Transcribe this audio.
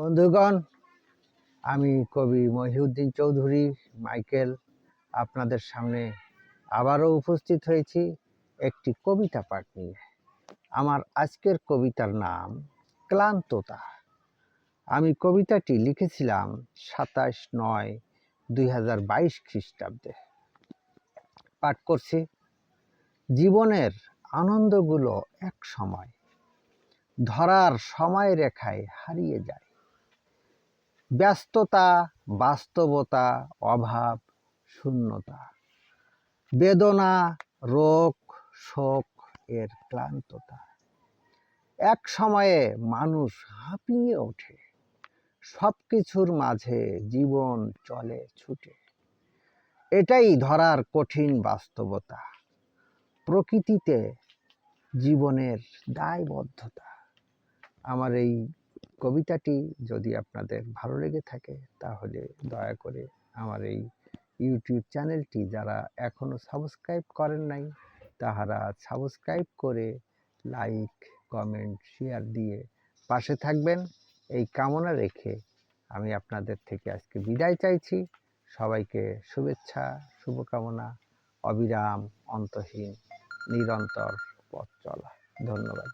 বন্ধুগণ, আমি কবি মহিউদ্দিন চৌধুরী, মাইকেল আপনাদের সামনে আবারও উপস্থিত হয়েছি একটি কবিতা পাঠ নিয়ে। আমার আজকের কবিতার নাম ক্লান্ততা। আমি কবিতাটি লিখেছিলাম সাতাশ নয় দুই হাজার বাইশ খ্রিস্টাব্দে। পাঠ করছি, জীবনের আনন্দগুলো এক সময়, ধরার সময় রেখায় হারিয়ে যায়। ব্যস্ততা, বাস্তবতা, অভাব, শূন্যতা। বেদনা, রোগ, শোক এর ক্লান্ততা। এক সময়ে মানুষ হাঁপিয়ে ওঠে। সব কিছুর মাঝে জীবন চলে ছুটে। এটাই ধরার কঠিন বাস্তবতা। প্রকৃতিতে জীবনের দায়বদ্ধতা। আমার এই কবিতাটি যদি আপনাদের ভালো লেগে থাকে, তাহলে দয়া করে আমার এই ইউটিউব চ্যানেলটি যারা এখনও সাবস্ক্রাইব করেন নাই, তাহারা সাবস্ক্রাইব করে লাইক, কমেন্ট, শেয়ার দিয়ে পাশে থাকবেন। এই কামনা রেখে আমি আপনাদের থেকে আজকে বিদায় চাইছি। সবাইকে শুভেচ্ছা, শুভকামনা, অবিরাম, অন্তহীন, নিরন্তর পথ চলা। ধন্যবাদ।